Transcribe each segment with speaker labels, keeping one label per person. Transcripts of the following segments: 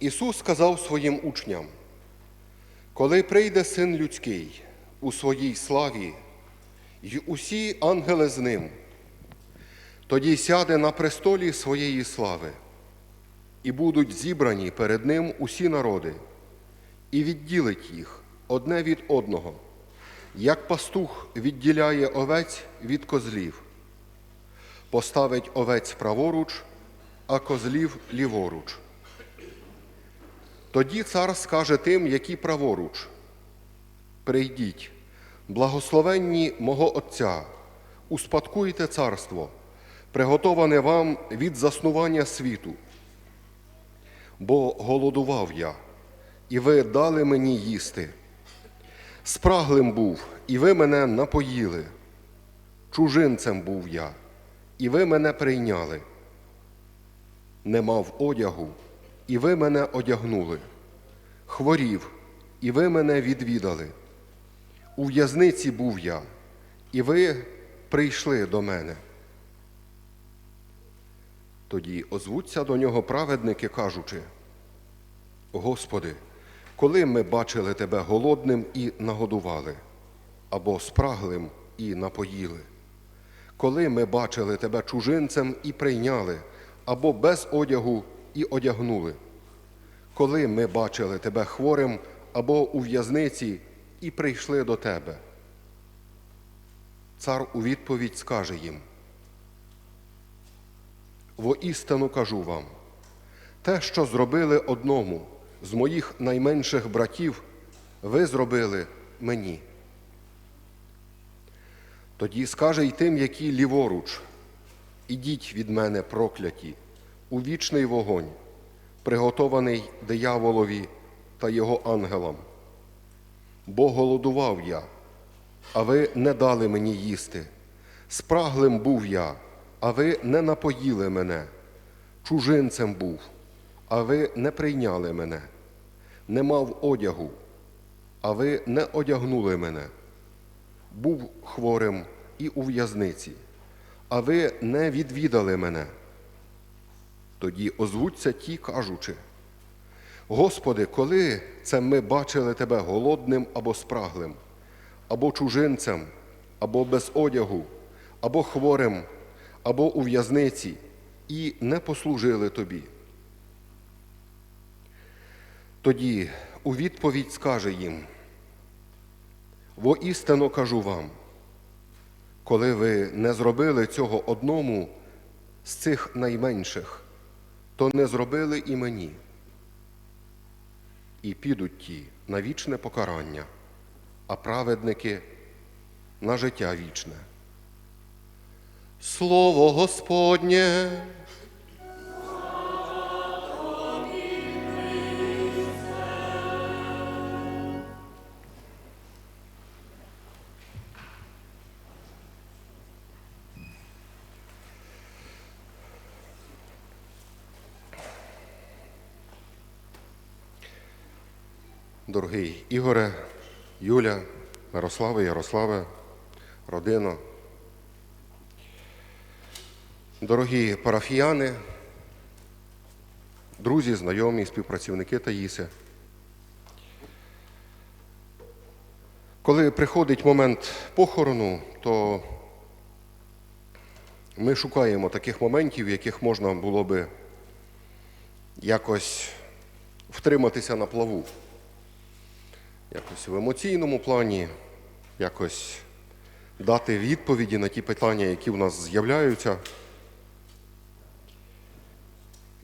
Speaker 1: Ісус сказав своїм учням, коли прийде син людський у своїй славі, й усі ангели з ним, тоді сяде на престолі своєї слави, і будуть зібрані перед ним усі народи, і відділить їх одне від одного, як пастух відділяє овець від козлів, поставить овець праворуч, а козлів ліворуч. Тоді цар скаже тим, які праворуч: Прийдіть, благословенні мого Отця, успадкуйте царство, приготоване вам від заснування світу. Бо голодував я, і ви дали мені їсти. Спраглим був, і ви мене напоїли. Чужинцем був я, і ви мене прийняли не мав одягу, і ви мене одягнули, хворів, і ви мене відвідали. У в'язниці був я, і ви прийшли до мене. Тоді озвуться до нього праведники, кажучи: Господи, коли ми бачили Тебе голодним і нагодували, або спраглим і напоїли, коли ми бачили Тебе чужинцем і прийняли, або без одягу і одягнули, коли ми бачили Тебе хворим або у в'язниці і прийшли до Тебе. Цар у відповідь скаже їм: Воістину кажу вам, те, що зробили одному з моїх найменших братів, ви зробили мені. Тоді скаже й тим, які ліворуч, ідіть від мене прокляті, у вічний вогонь, приготований дияволові та його ангелам. Бо голодував я, а ви не дали мені їсти. Спраглим був я, а ви не напоїли мене. Чужинцем був, а ви не прийняли мене. Не мав одягу, а ви не одягнули мене. Був хворим і у в'язниці, а ви не відвідали мене. Тоді озвуться ті, кажучи, Господи, коли це ми бачили Тебе голодним або спраглим, або чужинцем, або без одягу, або хворим, або у в'язниці, і не послужили Тобі. Тоді у відповідь скаже їм, Воістину кажу вам, коли ви не зробили цього одному з цих найменших, то не зробили і мені. І підуть ті на вічне покарання, а праведники на життя вічне. Слово Господнє. Дорогий Ігоре, Юля, Мирославе, Ярославе, родино, дорогі парафіяни, друзі, знайомі, співпрацівники Таїси. Коли приходить момент похорону, то ми шукаємо таких моментів, в яких можна було би якось втриматися на плаву якось в емоційному плані, якось дати відповіді на ті питання, які в нас з'являються.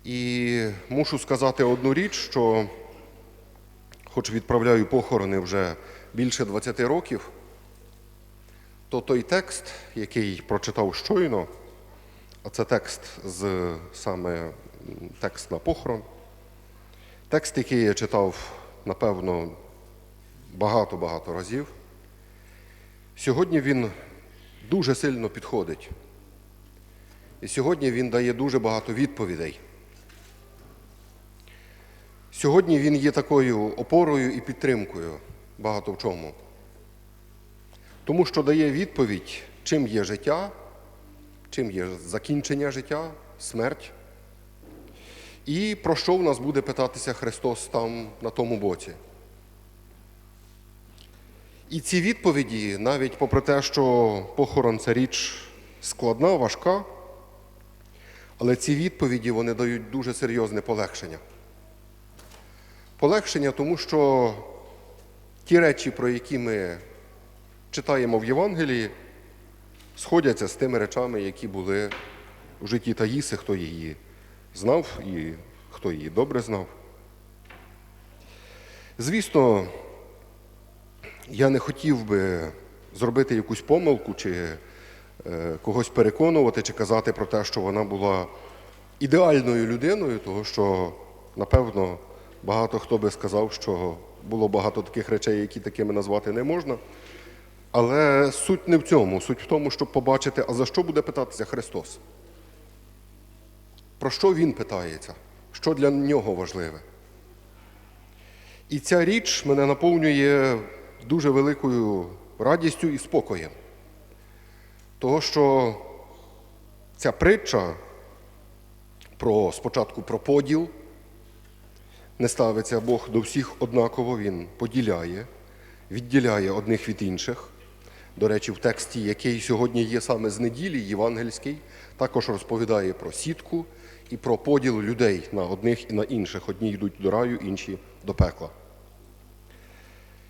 Speaker 1: І мушу сказати одну річ, що, хоч відправляю похорони вже більше 20 років, то той текст, який прочитав щойно, а це текст з саме текст на похорон, Текст, який я читав, напевно, багато-багато разів. Сьогодні він дуже сильно підходить. І сьогодні він дає дуже багато відповідей. Сьогодні він є такою опорою і підтримкою багато в чому. Тому що дає відповідь, чим є життя, чим є закінчення життя, смерть. І про що в нас буде питатися Христос там на тому боці. І ці відповіді, навіть попри те, що похорон це річ складна, важка, але ці відповіді вони дають дуже серйозне полегшення. Полегшення, тому що ті речі, про які ми читаємо в Євангелії, сходяться з тими речами, які були в житті Таїси, хто її знав і хто її добре знав. Звісно, я не хотів би зробити якусь помилку чи е, когось переконувати, чи казати про те, що вона була ідеальною людиною, тому що, напевно, багато хто би сказав, що було багато таких речей, які такими назвати не можна. Але суть не в цьому. Суть в тому, щоб побачити, а за що буде питатися Христос? Про що Він питається? Що для нього важливе? І ця річ мене наповнює дуже великою радістю і спокоєм. Того, що ця притча про спочатку про поділ, не ставиться Бог до всіх однаково, Він поділяє, відділяє одних від інших. До речі, в тексті, який сьогодні є саме з неділі, євангельський, також розповідає про сітку і про поділ людей на одних і на інших. Одні йдуть до раю, інші до пекла.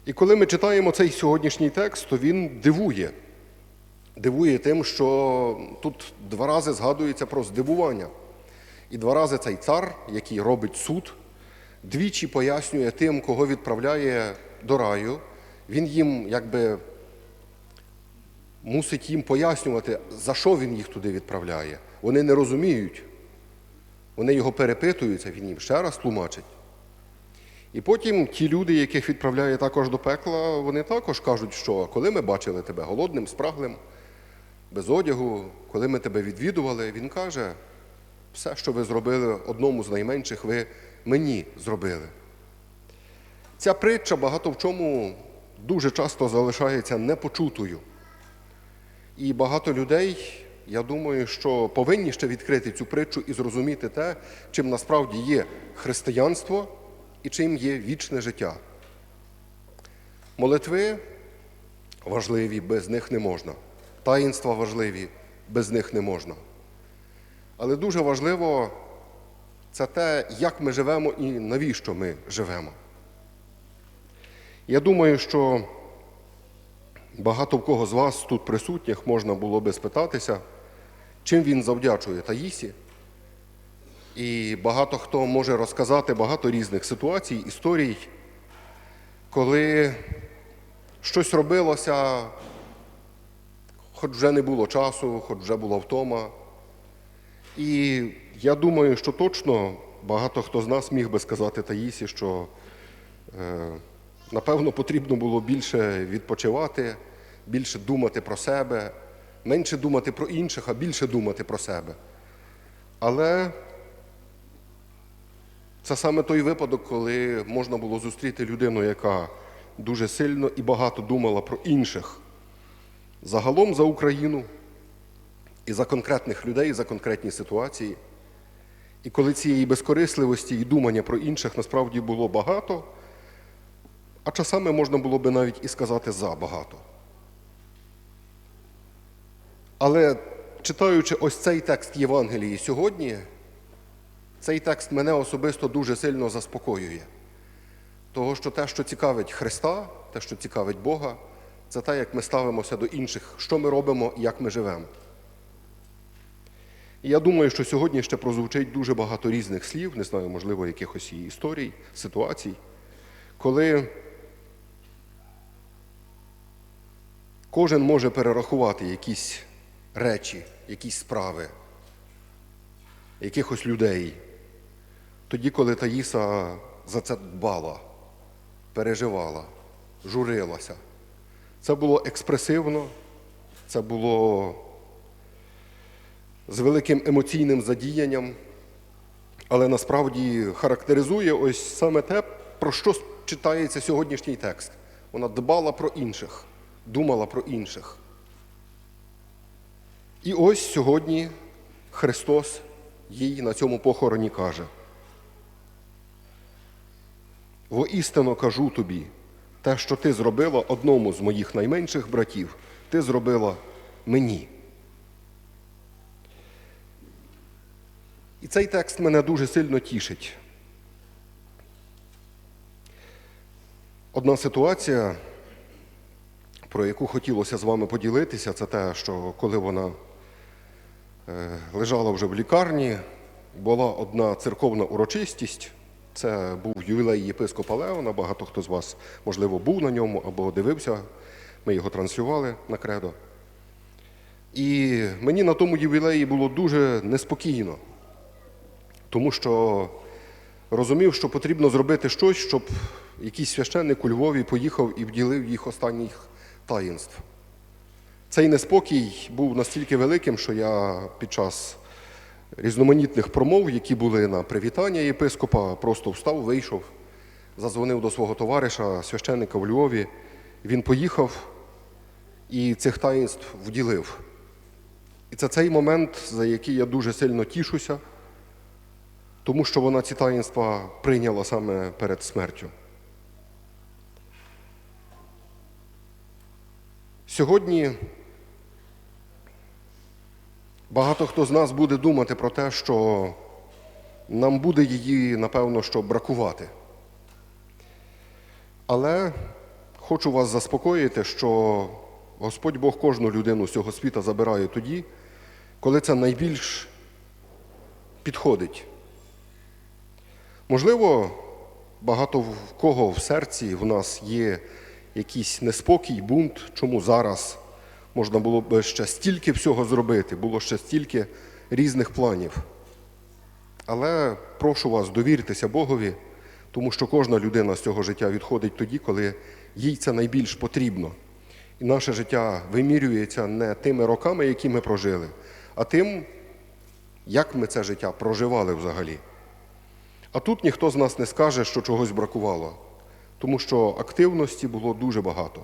Speaker 1: І коли ми читаємо цей сьогоднішній текст, то він дивує. Дивує тим, що тут два рази згадується про здивування. І два рази цей цар, який робить суд, двічі пояснює тим, кого відправляє до раю. Він їм якби мусить їм пояснювати, за що він їх туди відправляє. Вони не розуміють. Вони його перепитуються, він їм ще раз тлумачить. І потім ті люди, яких відправляє також до пекла, вони також кажуть, що коли ми бачили тебе голодним, спраглим, без одягу, коли ми тебе відвідували, він каже, все, що ви зробили одному з найменших, ви мені зробили. Ця притча багато в чому дуже часто залишається непочутою. І багато людей, я думаю, що повинні ще відкрити цю притчу і зрозуміти те, чим насправді є християнство і чим є вічне життя. Молитви важливі, без них не можна. Таїнства важливі, без них не можна. Але дуже важливо це те, як ми живемо і навіщо ми живемо. Я думаю, що багато в кого з вас тут присутніх можна було би спитатися, чим він завдячує Таїсі. І багато хто може розказати багато різних ситуацій, історій, коли щось робилося, хоч вже не було часу, хоч вже була втома. І я думаю, що точно багато хто з нас міг би сказати Таїсі, що е, напевно потрібно було більше відпочивати, більше думати про себе, менше думати про інших, а більше думати про себе. Але це саме той випадок, коли можна було зустріти людину, яка дуже сильно і багато думала про інших. Загалом за Україну і за конкретних людей, і за конкретні ситуації. І коли цієї безкорисливості і думання про інших насправді було багато, а часами можна було би навіть і сказати забагато. Але читаючи ось цей текст Євангелії сьогодні, цей текст мене особисто дуже сильно заспокоює. Того, що те, що цікавить Христа, те, що цікавить Бога, це те, як ми ставимося до інших, що ми робимо і як ми живемо. І я думаю, що сьогодні ще прозвучить дуже багато різних слів, не знаю, можливо, якихось історій, ситуацій, коли кожен може перерахувати якісь речі, якісь справи, якихось людей. Тоді, коли Таїса за це дбала, переживала, журилася. Це було експресивно, це було з великим емоційним задіянням, але насправді характеризує ось саме те, про що читається сьогоднішній текст. Вона дбала про інших, думала про інших. І ось сьогодні Христос їй на цьому похороні каже: Воістину кажу тобі, те, що ти зробила одному з моїх найменших братів, ти зробила мені. І цей текст мене дуже сильно тішить. Одна ситуація, про яку хотілося з вами поділитися, це те, що коли вона е, лежала вже в лікарні, була одна церковна урочистість. Це був ювілей єпископа Леона. Багато хто з вас, можливо, був на ньому або дивився. Ми його транслювали на кредо. І мені на тому ювілеї було дуже неспокійно, тому що розумів, що потрібно зробити щось, щоб якийсь священник у Львові поїхав і вділив їх останніх таїнств. Цей неспокій був настільки великим, що я під час різноманітних промов, які були на привітання єпископа, просто встав, вийшов, задзвонив до свого товариша, священника в Львові. Він поїхав і цих таїнств вділив. І це цей момент, за який я дуже сильно тішуся, тому що вона ці таїнства прийняла саме перед смертю. Сьогодні багато хто з нас буде думати про те, що нам буде її, напевно, що бракувати. Але хочу вас заспокоїти, що Господь Бог кожну людину з цього світа забирає тоді, коли це найбільш підходить. Можливо, багато в кого в серці в нас є якийсь неспокій, бунт, чому зараз можна було б ще стільки всього зробити, було ще стільки різних планів. Але прошу вас, довіртеся Богові, тому що кожна людина з цього життя відходить тоді, коли їй це найбільш потрібно. І наше життя вимірюється не тими роками, які ми прожили, а тим, як ми це життя проживали взагалі. А тут ніхто з нас не скаже, що чогось бракувало, тому що активності було дуже багато.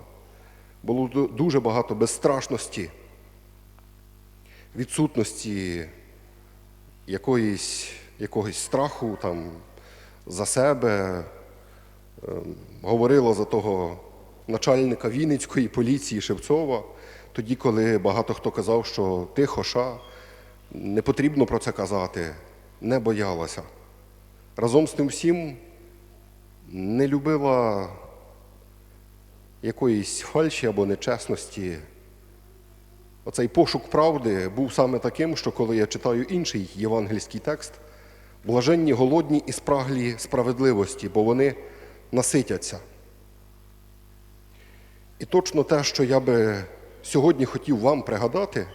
Speaker 1: Було дуже багато безстрашності, відсутності якоїсь, якогось страху там, за себе. Ем, Говорила за того начальника Вінницької поліції Шевцова, тоді, коли багато хто казав, що тихо, ша, не потрібно про це казати, не боялася. Разом з тим всім не любила якоїсь фальші або нечесності. Оцей пошук правди був саме таким, що коли я читаю інший євангельський текст, блаженні голодні і спраглі справедливості, бо вони наситяться. І точно те, що я би сьогодні хотів вам пригадати,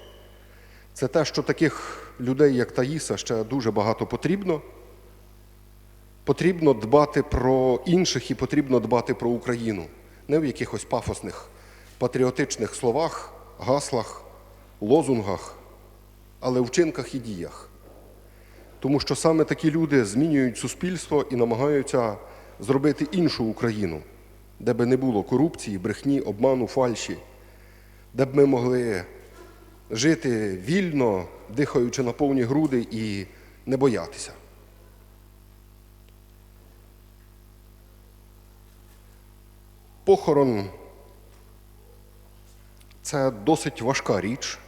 Speaker 1: це те, що таких людей, як Таїса, ще дуже багато потрібно. Потрібно дбати про інших і потрібно дбати про Україну. Не в якихось пафосних патріотичних словах, гаслах, лозунгах, але в вчинках і діях. Тому що саме такі люди змінюють суспільство і намагаються зробити іншу Україну, де би не було корупції, брехні, обману, фальші, де б ми могли жити вільно, дихаючи на повні груди і не боятися. Похорон це досить важка річ,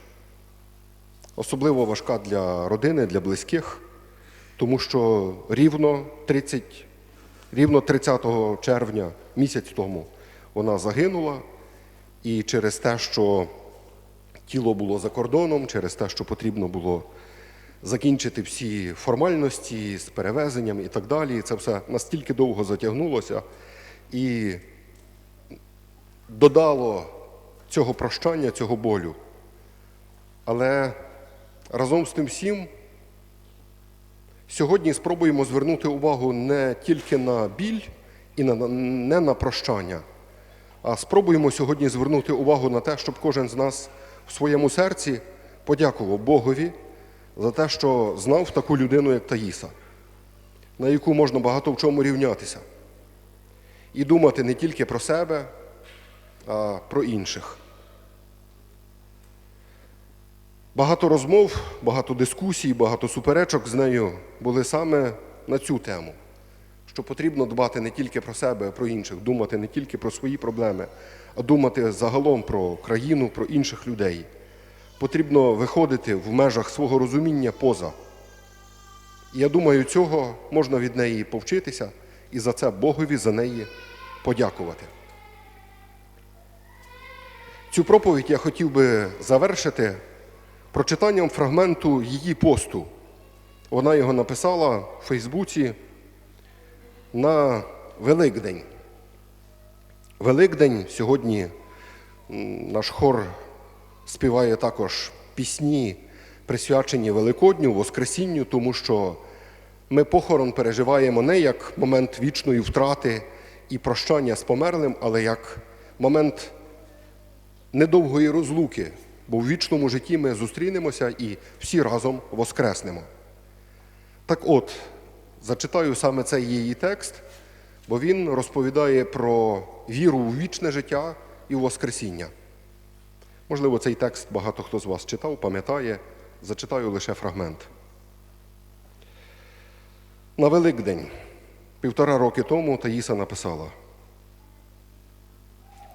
Speaker 1: особливо важка для родини, для близьких, тому що рівно 30, рівно 30 червня, місяць тому, вона загинула, і через те, що тіло було за кордоном, через те, що потрібно було закінчити всі формальності з перевезенням і так далі, це все настільки довго затягнулося. І додало цього прощання, цього болю. Але разом з тим всім Сьогодні спробуємо звернути увагу не тільки на біль і не на прощання, а спробуємо сьогодні звернути увагу на те, щоб кожен з нас в своєму серці подякував Богові за те, що знав таку людину, як Таїса, на яку можна багато в чому рівнятися. І думати не тільки про себе, про інших. Багато розмов, багато дискусій, багато суперечок з нею були саме на цю тему, що потрібно дбати не тільки про себе, а про інших, думати не тільки про свої проблеми, а думати загалом про країну, про інших людей. Потрібно виходити в межах свого розуміння поза. І я думаю, цього можна від неї повчитися і за це Богові за неї подякувати. Цю проповідь я хотів би завершити прочитанням фрагменту її посту. Вона його написала в Фейсбуці на Великдень. Великдень сьогодні наш хор співає також пісні, присвячені Великодню, Воскресінню, тому що ми похорон переживаємо не як момент вічної втрати і прощання з померлим, але як момент недовгої розлуки, бо в вічному житті ми зустрінемося і всі разом воскреснемо. Так от, зачитаю саме цей її текст, бо він розповідає про віру у вічне життя і у Воскресіння. Можливо, цей текст багато хто з вас читав, пам'ятає, зачитаю лише фрагмент. На Великдень, півтора роки тому, Таїса написала: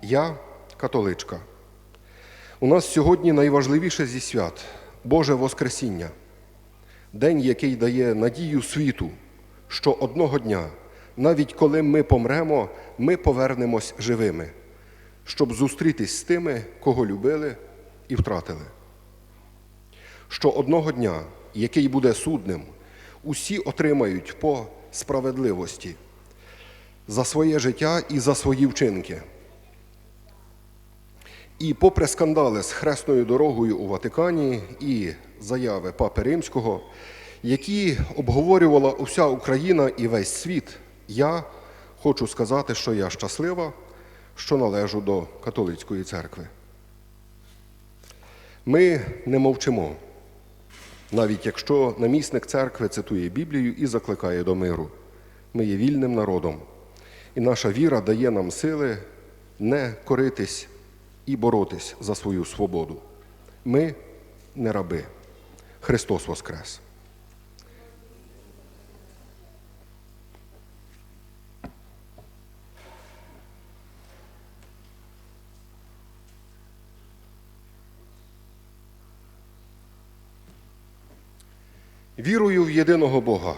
Speaker 1: Я католичка. У нас сьогодні найважливіше зі свят Боже Воскресіння, день, який дає надію світу, що одного дня, навіть коли ми помремо, ми повернемось живими, щоб зустрітись з тими, кого любили і втратили. Що одного дня, який буде судним, усі отримають по справедливості за своє життя і за свої вчинки. І попри скандали з хресною дорогою у Ватикані і заяви Папи Римського, які обговорювала уся Україна і весь світ, я хочу сказати, що я щаслива, що належу до католицької церкви. Ми не мовчимо, навіть якщо намісник церкви цитує Біблію і закликає до миру. Ми є вільним народом, і наша віра дає нам сили не коритись і боротись за свою свободу. Ми не раби. Христос Воскрес! Вірую в єдиного Бога,